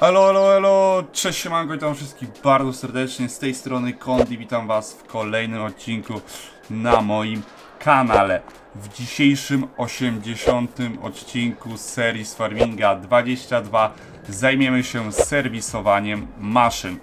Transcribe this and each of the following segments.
Elo, elo, elo, cześć siemanko, witam wszystkich bardzo serdecznie, z tej strony Kondi, witam was w kolejnym odcinku na moim kanale. W dzisiejszym 80. odcinku serii z Farminga 22 zajmiemy się serwisowaniem maszyn.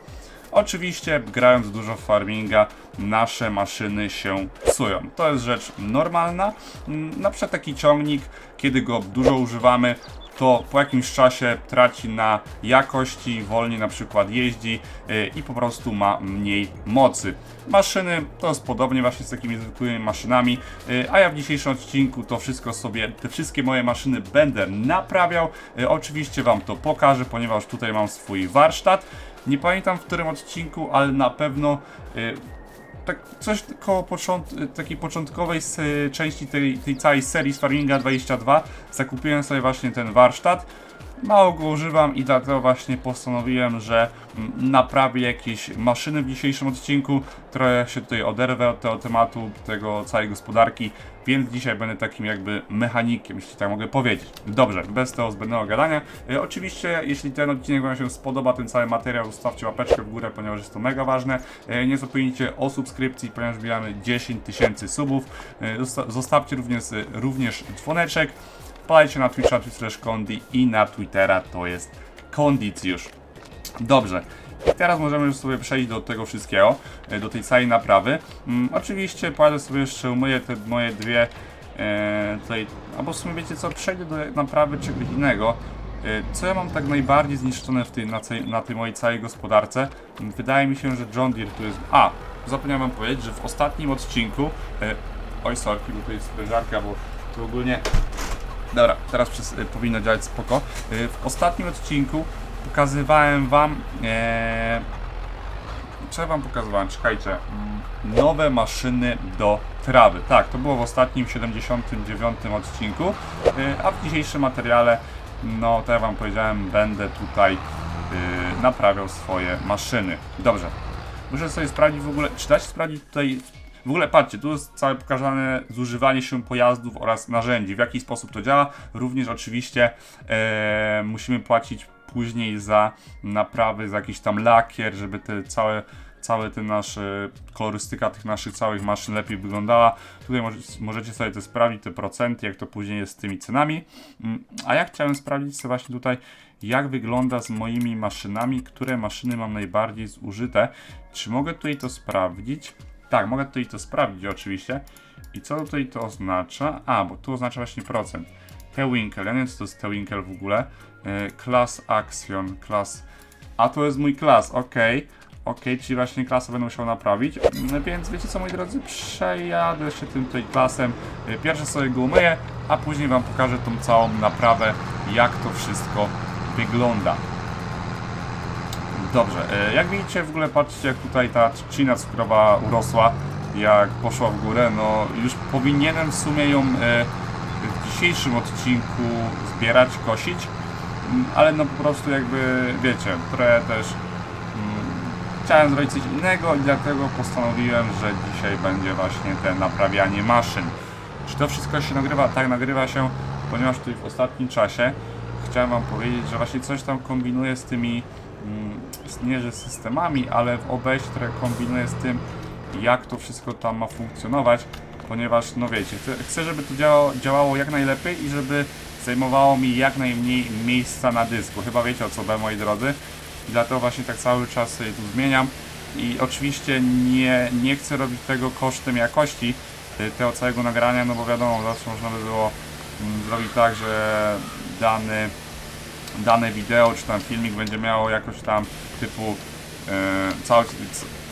Oczywiście, grając dużo w farminga, nasze maszyny się psują. To jest rzecz normalna. Mm, Na przykład taki ciągnik, kiedy go dużo używamy, to po jakimś czasie traci na jakości, wolniej na przykład jeździ yy, i po prostu ma mniej mocy. Maszyny to jest podobnie właśnie z takimi zwykłymi maszynami, yy, a ja w dzisiejszym odcinku to wszystko sobie, te wszystkie moje maszyny będę naprawiał. Yy, Oczywiście Wam to pokażę, ponieważ tutaj mam swój warsztat. Nie pamiętam w którym odcinku, ale na pewno y, tak coś koło począt, takiej początkowej części tej, tej całej serii z Farminga 22 zakupiłem sobie właśnie ten warsztat. Mało go używam i dlatego właśnie postanowiłem, że mm, naprawię jakieś maszyny w dzisiejszym odcinku. Trochę się tutaj oderwę od tego tematu, tego całej gospodarki, więc dzisiaj będę takim jakby mechanikiem, jeśli tak mogę powiedzieć. Dobrze, bez tego zbędnego gadania. E, oczywiście, jeśli ten odcinek Wam się spodoba, ten cały materiał, zostawcie łapeczkę w górę, ponieważ jest to mega ważne. E, nie zapomnijcie o subskrypcji, ponieważ wbijamy 10 tysięcy subów. E, zosta- zostawcie również, również dzwoneczek. Wpadajcie na Twitcha, slash Kondi i na Twittera, to jest Kondicjusz. Dobrze. I teraz możemy już sobie przejść do tego wszystkiego, e, do tej całej naprawy. Mm, oczywiście pojadę sobie jeszcze umyję te moje dwie e, tutaj, albo w sumie wiecie co, przejdę do naprawy czegoś innego. E, co ja mam tak najbardziej zniszczone w tej, na, tej, na tej mojej całej gospodarce? Mm, Wydaje mi się, że John Deere tu jest... A, zapomniałem wam powiedzieć, że w ostatnim odcinku... E, oj, sorki, bo to jest sprężarka, bo to ogólnie Dobra, teraz przez, y, powinno działać spoko. Y, w ostatnim odcinku pokazywałem wam. E, co ja wam pokazywałem? Czekajcie. Mm, Nowe maszyny do trawy. Tak, to było w ostatnim 79 odcinku. Y, a w dzisiejszym materiale, no to ja wam powiedziałem, będę tutaj naprawiał swoje maszyny. Dobrze. Muszę sobie sprawdzić w ogóle, czy da się sprawdzić tutaj w ogóle patrzcie, tu jest całe pokazane zużywanie się pojazdów oraz narzędzi, w jaki sposób to działa. Również oczywiście e, musimy płacić później za naprawy, za jakiś tam lakier, żeby te całe całe ten nasz, kolorystyka tych naszych całych maszyn lepiej wyglądała. Tutaj może, możecie sobie to sprawdzić, te procenty, jak to później jest z tymi cenami. Mm, A ja chciałem sprawdzić sobie właśnie tutaj, jak wygląda z moimi maszynami, które maszyny mam najbardziej zużyte. Czy mogę tutaj to sprawdzić? Tak, mogę tutaj to sprawdzić oczywiście. I co tutaj to oznacza? A, bo tu oznacza właśnie procent. T-Winkle, ja nie wiem co to jest T-Winkle w ogóle. E, Class Action, class... A to jest mój klas, okej. Okej, czyli właśnie klasę będę musiał naprawić. Mm, Więc wiecie co moi drodzy, przejadę się tym tutaj klasem. E, Pierwsze sobie go umyję, a później wam pokażę tą całą naprawę, jak to wszystko wygląda. Dobrze, e, jak widzicie w ogóle patrzcie jak tutaj ta trzcina cukrowa urosła, jak poszła w górę, no już powinienem w sumie ją e, w dzisiejszym odcinku zbierać, kosić, Mm, ale no po prostu jakby wiecie, trochę też mm, chciałem zrobić coś innego i dlatego postanowiłem, że dzisiaj będzie właśnie te naprawianie maszyn. Czy to wszystko się nagrywa? Tak, nagrywa się, ponieważ tutaj w ostatnim czasie chciałem Wam powiedzieć, że właśnie coś tam kombinuję z tymi, nie że systemami, ale w OBS trochę kombinuję z tym, jak to wszystko tam ma funkcjonować, ponieważ, no wiecie, chcę- żeby to działało, działało jak najlepiej i żeby zajmowało mi jak najmniej miejsca na dysku. Chyba wiecie o co chodzi, moi drodzy. I dlatego właśnie tak cały czas tu zmieniam. I oczywiście nie, nie chcę robić tego kosztem jakości y, tego całego nagrania, no bo wiadomo, zawsze można by było mm, zrobić tak, że dany, dane wideo czy tam filmik będzie miało jakoś tam typu e, cały,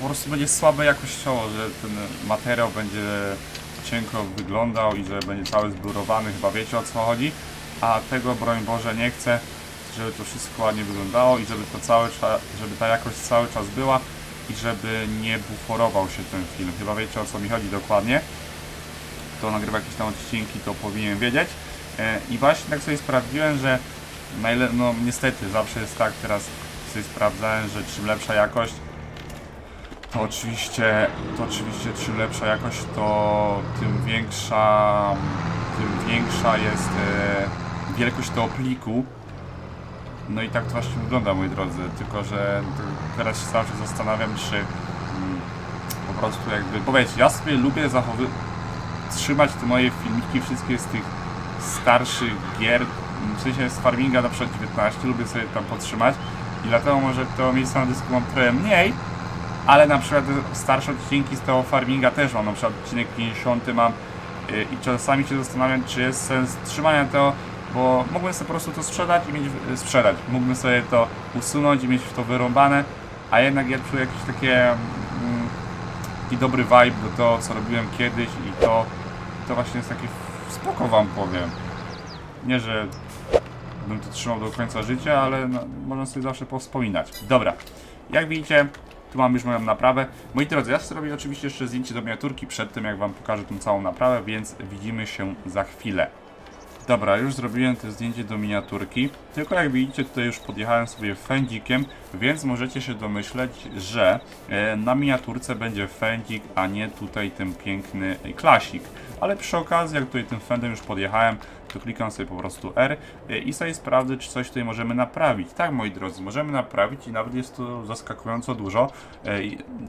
po prostu będzie słabe jakościowo, że ten materiał będzie cienko wyglądał i że będzie cały zblurowany, chyba wiecie o co chodzi, a tego broń Boże nie chcę, żeby to wszystko ładnie wyglądało i żeby to cały czas, żeby ta jakość cały czas była i żeby nie buforował się ten film. Chyba wiecie o co mi chodzi dokładnie. Kto nagrywa jakieś tam odcinki, to powinien wiedzieć. E, I właśnie tak sobie sprawdziłem, że najle- no niestety zawsze jest tak, teraz sobie sprawdzałem, że czym lepsza jakość, to oczywiście, to oczywiście czym lepsza jakość, to tym większa, tym większa jest e, wielkość tego pliku, No i tak to właśnie wygląda, moi drodzy, tylko że teraz się czas zastanawiam, czy mm, po prostu jakby, bo ja sobie lubię zachowy trzymać te moje filmiki wszystkie z tych starszych gier, w sensie z Farminga na przykład 19, lubię sobie tam podtrzymać i dlatego może to miejsca na dysku mam trochę mniej, ale na przykład starsze odcinki z tego Farminga też mam, na przykład odcinek 50 mam y, i czasami się zastanawiam, czy jest sens trzymania tego, bo mógłbym sobie po prostu to sprzedać i mieć, sprzedać, mógłbym sobie to usunąć i mieć w to wyrąbane, a jednak ja czuję jakieś takie mm, taki dobry vibe do tego, co robiłem kiedyś i to, to właśnie jest takie spoko wam powiem. Nie, że bym to trzymał do końca życia, ale no, można sobie zawsze powspominać. Dobra, jak widzicie, tu mam już moją naprawę. Moi drodzy, ja zrobię oczywiście jeszcze zdjęcie do miniaturki przed tym, jak wam pokażę tą całą naprawę, więc widzimy się za chwilę. Dobra, już zrobiłem to zdjęcie do miniaturki, tylko jak widzicie tutaj już podjechałem sobie fędzikiem, więc możecie się domyśleć, że e, na miniaturce będzie fędzik, a nie tutaj ten piękny klasik. Ale przy okazji, jak tutaj tym fendem już podjechałem, to klikam sobie po prostu R e, i sobie sprawdzę, czy coś tutaj możemy naprawić. Tak, moi drodzy, możemy naprawić i nawet jest to zaskakująco dużo e,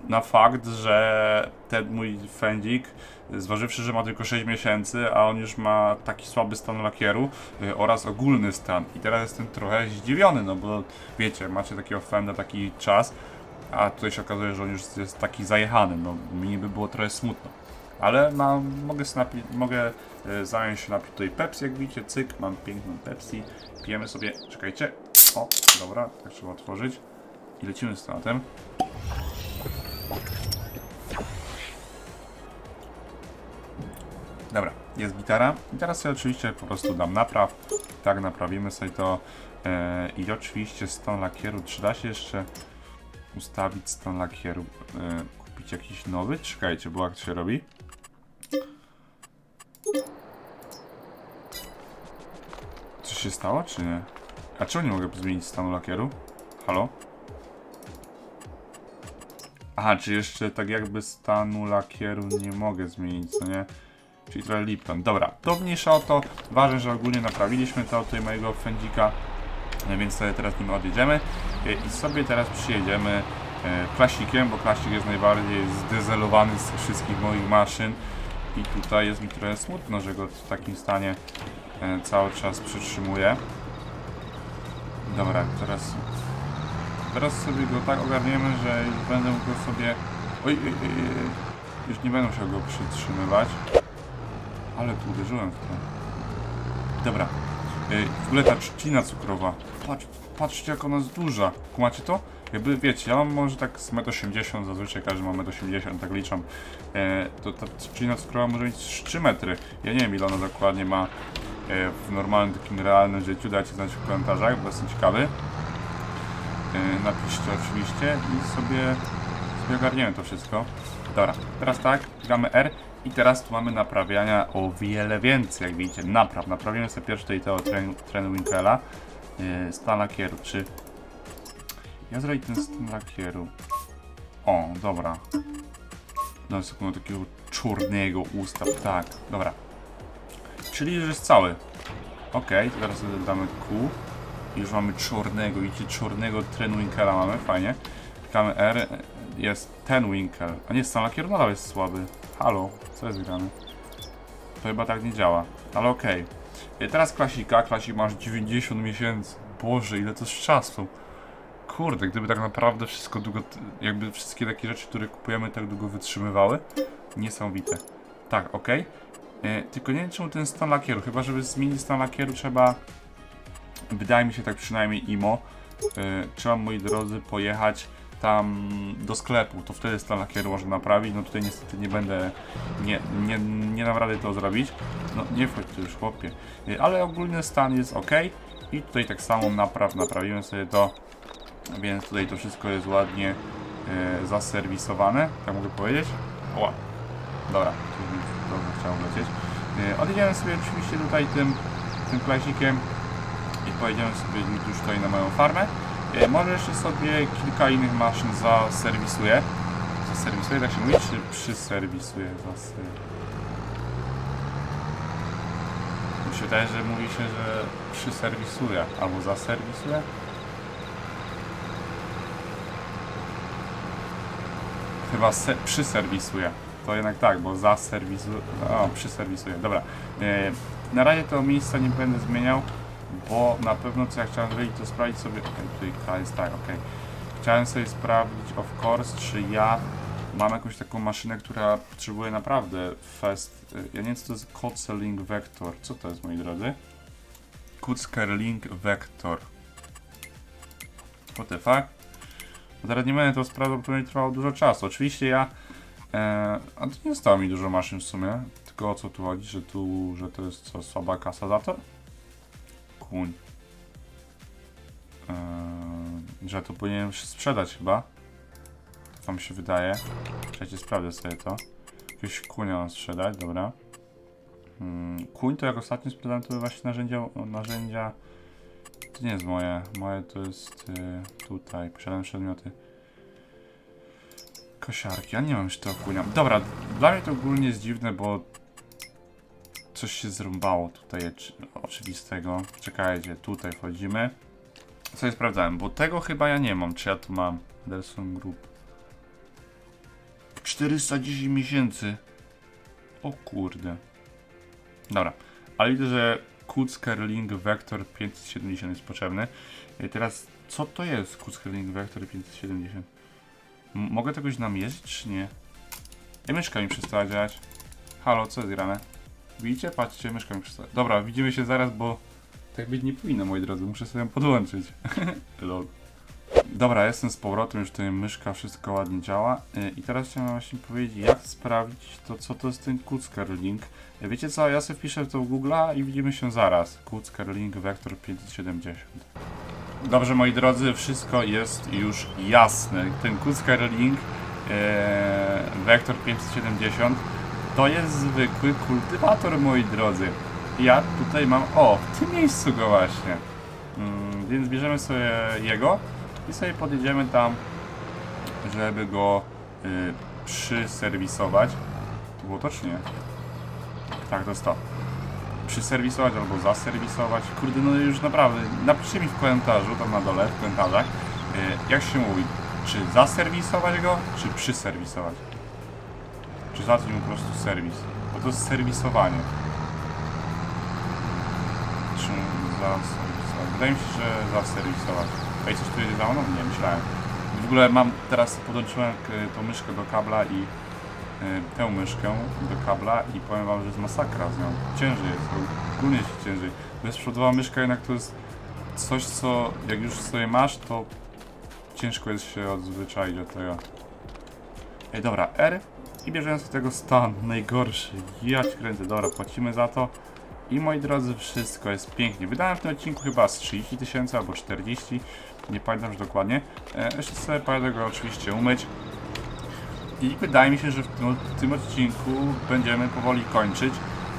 na fakt, że ten mój fędzik, e, zważywszy, że ma tylko 6 miesięcy, a on już ma taki słaby stan lakieru e, oraz ogólny stan. I teraz jestem trochę zdziwiony, no bo wiecie, macie takiego fenda taki czas, a tutaj się okazuje, że on już jest taki zajechany, no mi by było trochę smutno. Ale mam, mogę, snapi, mogę e, zająć się napić tutaj Pepsi, jak widzicie, cyk, mam piękną Pepsi, pijemy sobie, czekajcie, o, dobra, tak trzeba otworzyć. I lecimy z tematem. Dobra, jest gitara. I teraz sobie oczywiście po prostu dam napraw, tak naprawimy sobie to. E, i oczywiście stan lakieru, czy da się jeszcze ustawić stan lakieru, e, kupić jakiś nowy? Czekajcie, bo jak to się robi? Coś się stało, czy nie? A czemu nie mogę zmienić stanu lakieru? Halo? Aha, czy jeszcze tak jakby stanu lakieru nie mogę zmienić, co nie? Czyli trochę Lipton. Dobra, to mniejsza o to. Ważne, że ogólnie naprawiliśmy to tutaj mojego fędzika, e, więc sobie teraz nim odjedziemy E, i sobie teraz przyjedziemy e, klasikiem, bo klasik jest najbardziej zdezelowany z wszystkich moich maszyn i tutaj jest mi trochę smutno, że go w takim stanie e, cały czas przytrzymuję. Dobra, teraz teraz sobie go tak ogarniemy, że będę go sobie oj, oj, oj, oj, już nie będę musiał go przytrzymywać. Ale tu uderzyłem w to. Dobra. Ej, W ogóle ta trzcina cukrowa. Patrz, patrzcie jak ona jest duża. Kumacie to? Jakby wiecie, ja mam może tak z 1,80 m, zazwyczaj każdy ma 1,80 m, tak liczam. E, to ta trzcina cukrowa może mieć z 3 metry. Ja nie wiem ile ona dokładnie ma e, w normalnym takim realnym życiu. Dajcie znać w komentarzach, bo jestem ciekawy. E, napiszcie oczywiście i sobie, sobie ogarniemy to wszystko. Dobra, teraz tak, gramy R i teraz tu mamy naprawiania o wiele więcej, jak widzicie, napraw. Naprawimy sobie pierwszy tutaj tego tren, trenu Winkela, yy, stan lakieru, czy... Ja zrobię ten stan lakieru. O, dobra. Dam sobie takiego czarnego ustaw, tak, dobra. Czyli już jest cały. Ok, teraz sobie damy Q. Już mamy czarnego, widzicie, czarnego trenu Winkela mamy, fajnie. Klikamy R, jest ten Winkel. A nie, stan lakieru nadal jest słaby. Halo, co jest grane? To chyba tak nie działa, ale okej. Okay. Teraz klasika, klasik masz 90 miesięcy. Boże, ile to jest czasu. Kurde, gdyby tak naprawdę wszystko długo, jakby wszystkie takie rzeczy, które kupujemy tak długo wytrzymywały. Niesamowite. Tak, okej. Okay. Tylko nie wiem czemu ten stan lakieru, chyba żeby zmienić stan lakieru trzeba, wydaje mi się tak przynajmniej IMO, e, trzeba moi drodzy pojechać tam do sklepu, to wtedy stan lakieru można naprawić. No tutaj niestety nie będę, nie, nie, nie dam rady to zrobić. No nie wchodź tu już chłopie. Y, Ale ogólny stan jest ok. I tutaj tak samo napraw, naprawiłem sobie to. Więc tutaj to wszystko jest ładnie e, zaserwisowane, tak mogę powiedzieć. O, dobra, dobrze chciałem lecieć. E, odjedziemy sobie oczywiście tutaj tym, tym klasikiem i pojedziemy sobie już tutaj na moją farmę. E, Może jeszcze sobie kilka innych maszyn zaserwisuję. Zaserwisuję, tak się mówi, czy przyserwisuję? Zaserwisuję. Mi się wydaje, że mówi się, że przyserwisuje albo zaserwisuje. Chyba se, przyserwisuje. To jednak tak, bo zaserwisuje. O, przyserwisuje. Dobra. E, na razie to miejsca nie będę zmieniał bo na pewno co ja chciałem zrobić, to sprawdzić sobie. Okej, tutaj jest tak, okej. Chciałem sobie sprawdzić, of course, czy ja mam jakąś taką maszynę, która potrzebuje naprawdę fast. e, Ja nie wiem, co to jest Kotzelink Vector. Co to jest, moi drodzy? Kutzkerlink Vector. What the fuck? Bo teraz nie będę to sprawdzał, bo to będzie trwało dużo czasu. Oczywiście ja. E, a to nie zostało mi dużo maszyn w sumie. Tylko o co tu chodzi, że tu, że to jest co, słaba kasa za to? Kuń. E, że to powinienem sprzedać chyba. Tak wam się wydaje. Czekajcie, sprawdzę sobie to. Jakiegoś kunia mam sprzedać, dobra. Hmm, kuń to jak ostatnio sprzedałem to właśnie narzędzia, narzędzia to nie jest moje. Moje to jest y, tutaj. Posiadam przedmioty. Kosiarki. Ja nie mam już tego kunia. Dobra, dla mnie to ogólnie jest dziwne, bo coś się zrąbało tutaj czy- oczywistego. Czekajcie, tutaj wchodzimy. Co ja sprawdzałem, bo tego chyba ja nie mam. Czy ja tu mam? Delson Group. 410 miesięcy. O kurde. Dobra, ale widzę, że Kutzkerling Vector 570 jest potrzebny. I teraz, co to jest Kutzkerling Vector 570? M mogę tegoś namierzyć, czy nie? Ej, myszka mi przestała działać. Halo, co jest grane? Widzicie? Patrzcie, myszka mi przestała. Dobra, widzimy się zaraz, bo tak być nie powinno, moi drodzy. Muszę sobie ją podłączyć. Lol. Dobra, jestem z powrotem, już tutaj myszka, wszystko ładnie działa. Y, I teraz chciałem właśnie powiedzieć, jak sprawdzić to, co to jest ten Kutzkerling. Y, Wiecie co, ja sobie wpiszę to w Google'a i widzimy się zaraz. Kutzkerling Vector 570. Dobrze, moi drodzy, wszystko jest już jasne. Ten Kutzkerling e, Vector 570 to jest zwykły kultywator, moi drodzy. Ja tutaj mam, o, w tym miejscu go właśnie. Mm, więc bierzemy sobie jego i sobie podjedziemy tam, żeby go y, przyserwisować. To było to czy nie? Tak, to jest to. Przyserwisować albo zaserwisować. Kurde, no już naprawdę. Napiszcie mi w komentarzu, tam na dole, w komentarzach, y, jak się mówi. Czy zaserwisować go, czy przyserwisować? Czy mu po prostu serwis? Bo to jest serwisowanie. Czy zaserwisować? Wydaje mi się, że zaserwisować. Ej, coś tu jedzie za mną? Nie, myślałem. W ogóle mam, teraz podłączyłem tą myszkę do kabla i y, tę myszkę do kabla i powiem wam, że jest masakra z nią. Ciężej jest, ogólnie się ciężej. Bezprzewodowa myszka jednak to jest coś, co jak już sobie masz, to ciężko jest się odzwyczaić od tego. Ej, dobra, R i bierzemy z tego stan najgorszy. Ja ci kręcę, dobra, płacimy za to. I moi drodzy, wszystko jest pięknie. Wydałem w tym odcinku chyba z 30 tysięcy albo 40, nie pamiętam już dokładnie. E, jeszcze sobie pojadę go oczywiście umyć. I wydaje mi się, że w tym, w tym odcinku będziemy powoli kończyć.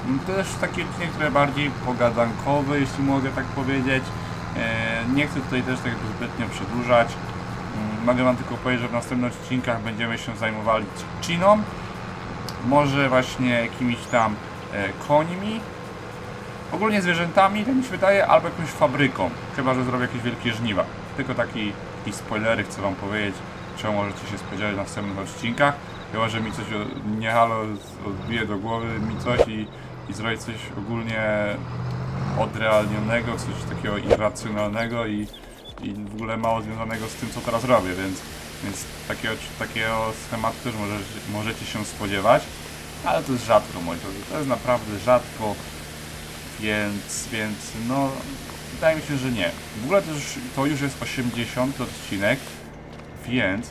Mm, To też taki odcinek trochę bardziej pogadankowy, jeśli mogę tak powiedzieć. E, nie chcę tutaj też tak zbytnio przedłużać. Mogę wam tylko powiedzieć, że w następnych odcinkach będziemy się zajmowali trzciną. Może właśnie jakimiś tam e, końmi, ogólnie zwierzętami, tak mi się wydaje, albo jakąś fabryką. Chyba, że zrobię jakieś wielkie żniwa. Tylko taki, taki spoilery chcę wam powiedzieć, czego możecie się spodziewać w następnych odcinkach. Chyba, że mi coś nie halo odbije do głowy mi coś i, i zrobić coś ogólnie odrealnionego, coś takiego irracjonalnego i, i w ogóle mało związanego z tym, co teraz robię, więc, więc takiego, takiego schematu też możecie, możecie się spodziewać. Ale to jest rzadko, moi drodzy. To jest naprawdę rzadko. Więc, więc no, wydaje mi się, że nie. W ogóle to już, to już jest 80 odcinek, więc,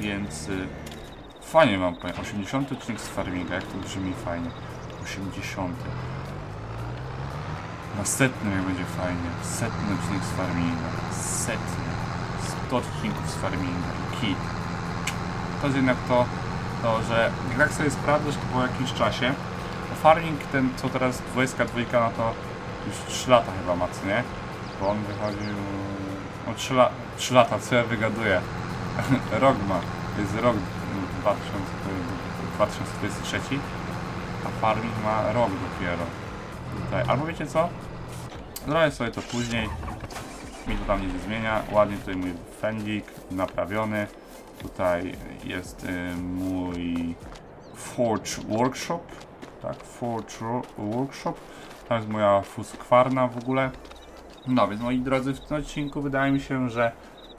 więc y, fajnie mam powiem. 80 odcinek z farminga, jak to brzmi fajnie. 80. Na setnym będzie fajnie. Setny odcinek z farminga. Setny. 100 odcinków z farminga. I kit. To jest jednak to, to, że jak sobie sprawdzasz to po jakimś czasie, to farming ten, co teraz 22, no to już 3 lata chyba ma, co nie? Bo on wychodził... No 3, la, 3 lata, co ja wygaduję? rok ma. Jest rok 2000, 2023, a farming ma rok dopiero. Tutaj. Albo wiecie co? Zrobię sobie to później. mi to tam nie zmienia. Ładnie tutaj mój fendzik naprawiony. Tutaj jest y, mój Forge Workshop. Tak, Forge Workshop. Tam jest moja fuskwarna w ogóle. No więc moi drodzy, w tym odcinku wydaje mi się, że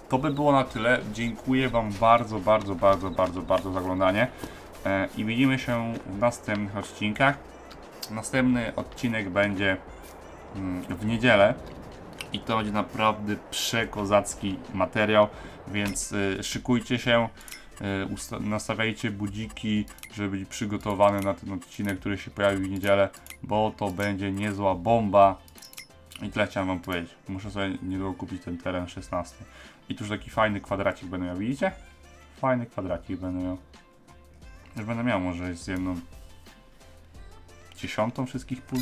to by było na tyle. Dziękuję Wam bardzo, bardzo, bardzo, bardzo, bardzo za oglądanie. E, I widzimy się w następnych odcinkach. Następny odcinek będzie mm, w niedzielę. I to będzie naprawdę przekozacki materiał, więc y, szykujcie się, y, nastawiajcie budziki, żeby być przygotowany na ten odcinek, który się pojawi w niedzielę, bo to będzie niezła bomba. I tyle chciałem wam powiedzieć. Muszę sobie niedługo kupić ten teren 16. I tu już taki fajny kwadracik będę miał, widzicie? Fajny kwadracik będę miał. Już będę miał może z jedną dziesiątą wszystkich pól.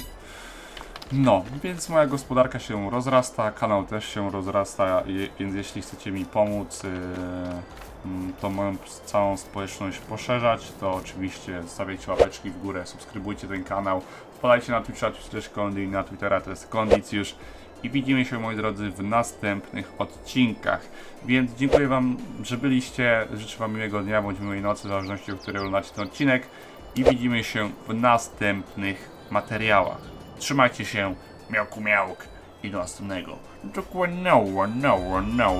No, więc moja gospodarka się rozrasta, kanał też się rozrasta, więc jeśli chcecie mi pomóc, yy, mm, to moją całą społeczność poszerzać, to oczywiście stawiajcie łapeczki w górę, subskrybujcie ten kanał, wpadajcie na Twitcha, też Kondi, na Twittera to jest Kondicjusz i widzimy się moi drodzy w następnych odcinkach. Więc dziękuję Wam, że byliście, życzę Wam miłego dnia bądź miłej nocy, w zależności od której oglądacie ten odcinek i widzimy się w następnych materiałach. Trzymajcie się, miałku miałk i do następnego. Dokładnie, no, no, no,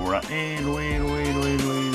ilu, ilu, ilu,